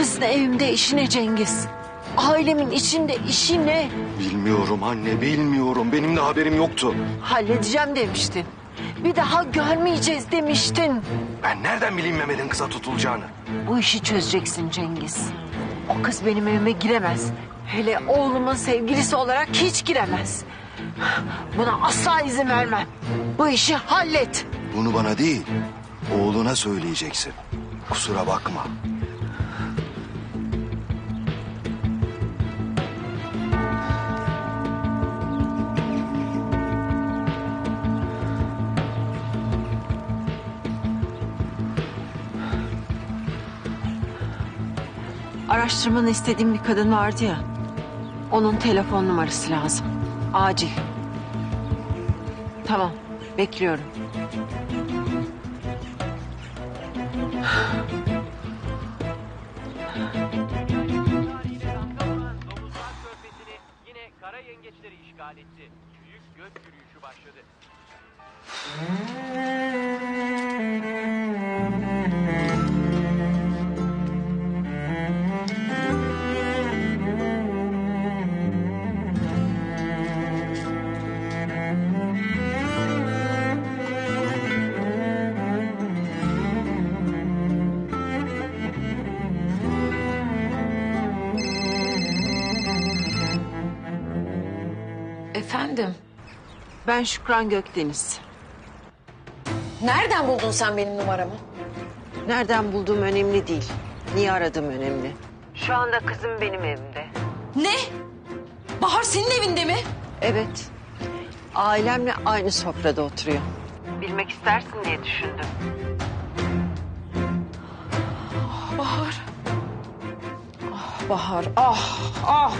kızın evimde işi ne Cengiz? Ailemin içinde işi ne? Bilmiyorum anne bilmiyorum. Benim de haberim yoktu. Halledeceğim demiştin. Bir daha görmeyeceğiz demiştin. Ben nereden bileyim Mehmet'in kıza tutulacağını? Bu işi çözeceksin Cengiz. O kız benim evime giremez. Hele oğlumun sevgilisi olarak hiç giremez. Buna asla izin vermem. Bu işi hallet. Bunu bana değil, oğluna söyleyeceksin. Kusura bakma. Araştırmanı istediğim bir kadın vardı ya. Onun telefon numarası lazım. Acil. Tamam, bekliyorum. kara yengeçleri işgal etti. Büyük gök yürüyüşü başladı. Efendim? Ben Şükran Gökdeniz. Nereden buldun sen benim numaramı? Nereden bulduğum önemli değil. Niye aradığım önemli. Şu anda kızım benim evimde. Ne? Bahar senin evinde mi? Evet. Ailemle aynı sofrada oturuyor. Bilmek istersin diye düşündüm. Bahar. Ah Bahar. Ah ah.